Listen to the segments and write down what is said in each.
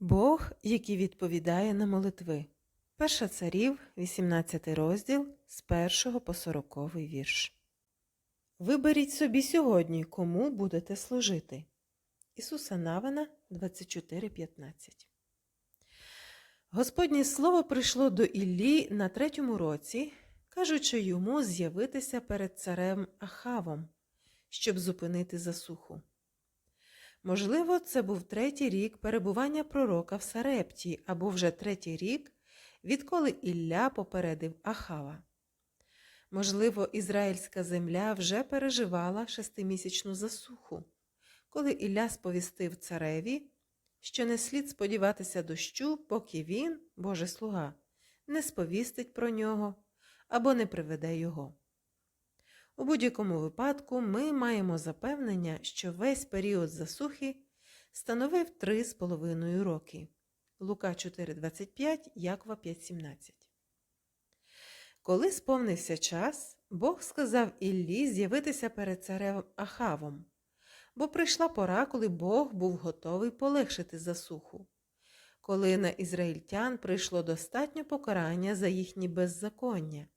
Бог, який відповідає на молитви. Перша царів, 18 розділ з 1 по 40 вірш. Виберіть собі сьогодні, кому будете служити. Ісуса Навина 24.15 Господнє слово прийшло до Іллі на третьому році, кажучи йому з'явитися перед царем Ахавом, щоб зупинити засуху. Можливо, це був третій рік перебування пророка в Сарепті або вже третій рік, відколи Ілля попередив Ахава. Можливо, ізраїльська земля вже переживала шестимісячну засуху, коли Ілля сповістив цареві, що не слід сподіватися дощу, поки він, Божий слуга, не сповістить про нього або не приведе його. У будь-якому випадку ми маємо запевнення, що весь період засухи становив 3,5 роки. Лука 4,25, Якова 5,17. Коли сповнився час, Бог сказав Іллі з'явитися перед царем Ахавом, бо прийшла пора, коли Бог був готовий полегшити засуху, коли на ізраїльтян прийшло достатньо покарання за їхні беззаконня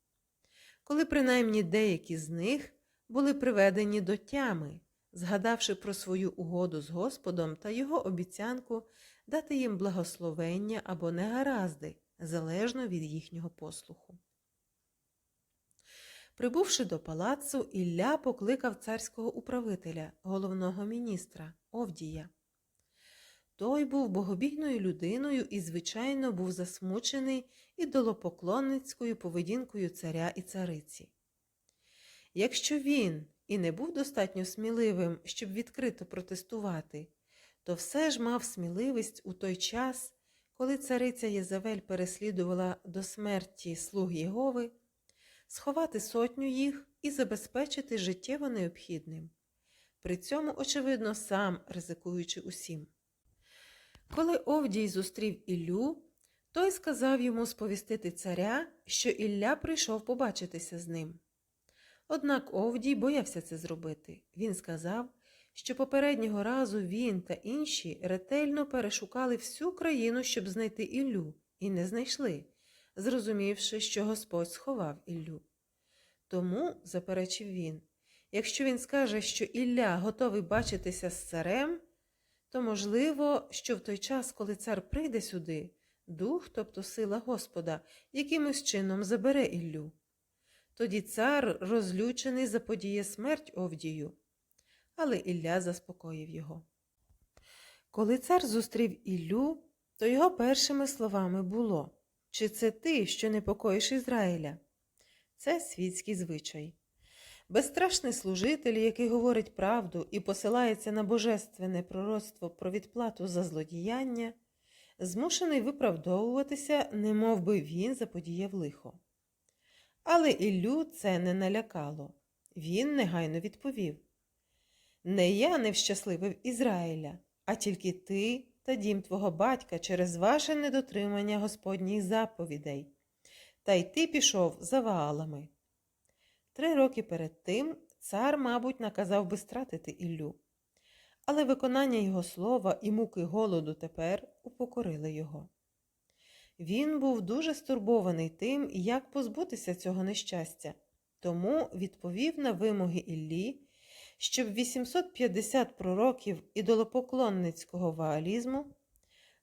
коли принаймні деякі з них були приведені до тями, згадавши про свою угоду з Господом та його обіцянку дати їм благословення або негаразди, залежно від їхнього послуху. Прибувши до палацу, Ілля покликав царського управителя, головного міністра Овдія. Той був богобійною людиною і, звичайно, був засмучений ідолопоклонницькою поведінкою царя і цариці. Якщо він і не був достатньо сміливим, щоб відкрито протестувати, то все ж мав сміливість у той час, коли цариця Єзавель переслідувала до смерті слуг Єгови, сховати сотню їх і забезпечити життєво необхідним, при цьому, очевидно, сам ризикуючи усім. Коли Овдій зустрів Іллю, той сказав йому сповістити царя, що Ілля прийшов побачитися з ним. Однак Овдій боявся це зробити. Він сказав, що попереднього разу він та інші ретельно перешукали всю країну, щоб знайти Іллю, і не знайшли, зрозумівши, що Господь сховав Іллю. Тому, заперечив він, якщо він скаже, що Ілля готовий бачитися з царем, то можливо, що в той час, коли цар прийде сюди, дух, тобто сила Господа, якимось чином забере Іллю. Тоді цар, розлючений, заподіє смерть Овдію. Але Ілля заспокоїв його. Коли цар зустрів Іллю, то його першими словами було Чи це ти, що непокоїш Ізраїля? Це світський звичай. Безстрашний служитель, який говорить правду і посилається на божественне пророцтво про відплату за злодіяння, змушений виправдовуватися, немов би він заподіяв лихо. Але Іллю це не налякало. Він негайно відповів Не я не вщасливив Ізраїля, а тільки ти та дім твого батька через ваше недотримання Господніх заповідей. Та й ти пішов за ваалами. Три роки перед тим цар, мабуть, наказав би стратити Іллю. Але виконання його слова і муки голоду тепер упокорили його. Він був дуже стурбований тим, як позбутися цього нещастя, тому відповів на вимоги Іллі, щоб 850 пророків ідолопоклонницького ваалізму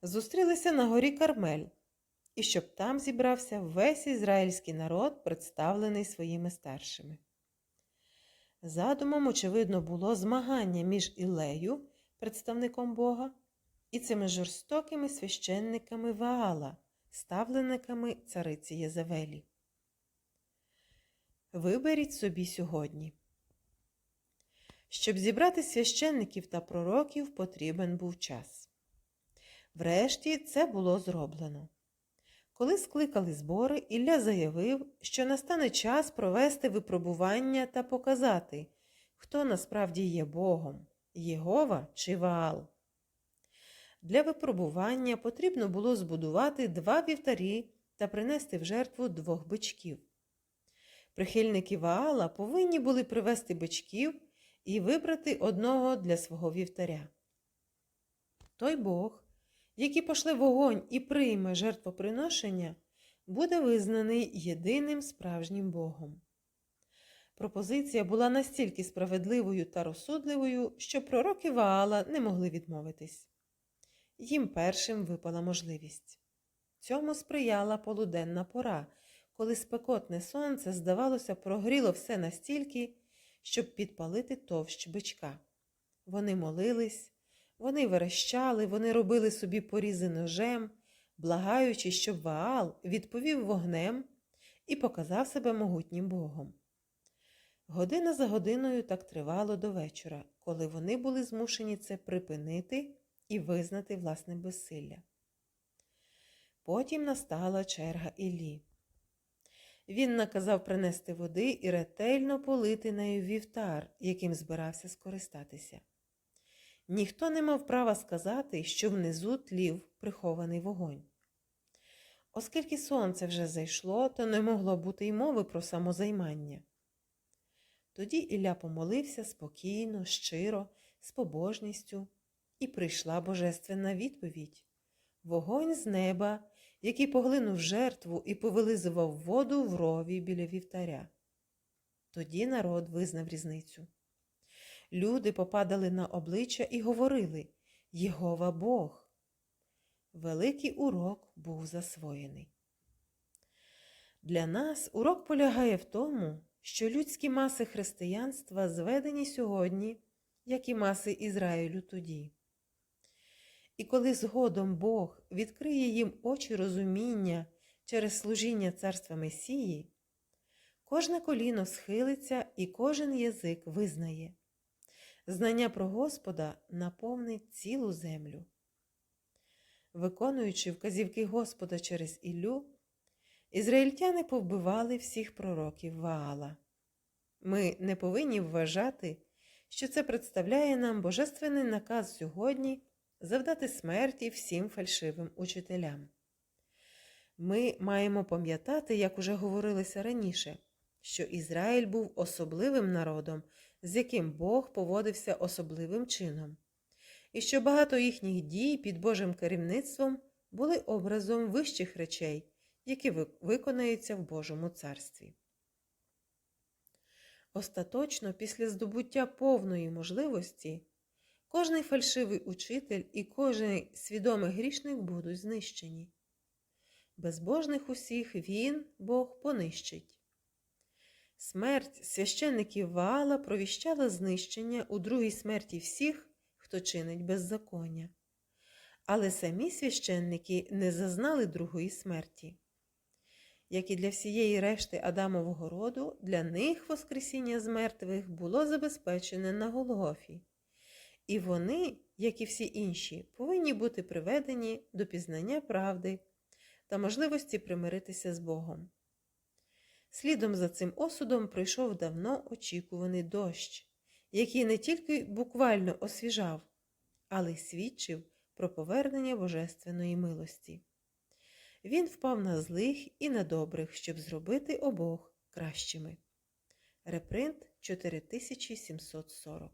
зустрілися на горі Кармель і щоб там зібрався весь ізраїльський народ, представлений своїми старшими. Задумом, очевидно, було змагання між Ілею, представником Бога, і цими жорстокими священниками Ваала, ставлениками цариці Єзавелі. Виберіть собі сьогодні. Щоб зібрати священників та пророків, потрібен був час. Врешті це було зроблено. Коли скликали збори, Ілля заявив, що настане час провести випробування та показати, хто насправді є Богом Єгова чи Ваал. Для випробування потрібно було збудувати два вівтарі та принести в жертву двох бичків. Прихильники Ваала повинні були привезти бичків і вибрати одного для свого вівтаря. Той Бог, який пошле вогонь і прийме жертвоприношення, буде визнаний єдиним справжнім Богом. Пропозиція була настільки справедливою та розсудливою, що пророки Ваала не могли відмовитись. Їм першим випала можливість. Цьому сприяла полуденна пора, коли спекотне сонце, здавалося, прогріло все настільки, щоб підпалити товщ бичка. Вони молились, вони верещали, вони робили собі порізи ножем, благаючи, щоб Ваал відповів вогнем і показав себе могутнім Богом. Година за годиною так тривало до вечора, коли вони були змушені це припинити і визнати власне безсилля. Потім настала черга Іллі. Він наказав принести води і ретельно полити нею вівтар, яким збирався скористатися. Ніхто не мав права сказати, що внизу тлів прихований вогонь. Оскільки сонце вже зайшло, то не могло бути й мови про самозаймання. Тоді Ілля помолився спокійно, щиро, з побожністю, і прийшла божественна відповідь вогонь з неба, який поглинув жертву і повилизував воду в рові біля вівтаря. Тоді народ визнав різницю. Люди попадали на обличчя і говорили Єгова Бог. Великий урок був засвоєний. Для нас урок полягає в тому, що людські маси християнства зведені сьогодні, як і маси Ізраїлю тоді. І коли згодом Бог відкриє їм очі розуміння через служіння царства Месії, кожне коліно схилиться і кожен язик визнає. Знання про Господа наповнить цілу землю. Виконуючи вказівки Господа через Іллю, ізраїльтяни повбивали всіх пророків Ваала. Ми не повинні вважати, що це представляє нам божественний наказ сьогодні завдати смерті всім фальшивим учителям. Ми маємо пам'ятати, як уже говорилося раніше, що Ізраїль був особливим народом, з яким Бог поводився особливим чином, і що багато їхніх дій під Божим керівництвом були образом вищих речей, які виконаються в Божому царстві. Остаточно, після здобуття повної можливості, кожний фальшивий учитель і кожен свідомий грішник будуть знищені. Безбожних усіх він, Бог, понищить. Смерть священників Ваала провіщала знищення у другій смерті всіх, хто чинить беззаконня. Але самі священники не зазнали другої смерті. Як і для всієї решти Адамового роду, для них Воскресіння з мертвих було забезпечене на Голгофі, і вони, як і всі інші, повинні бути приведені до пізнання правди та можливості примиритися з Богом. Слідом за цим осудом прийшов давно очікуваний дощ, який не тільки буквально освіжав, але й свідчив про повернення божественної милості. Він впав на злих і на добрих, щоб зробити обох кращими. Репринт 4740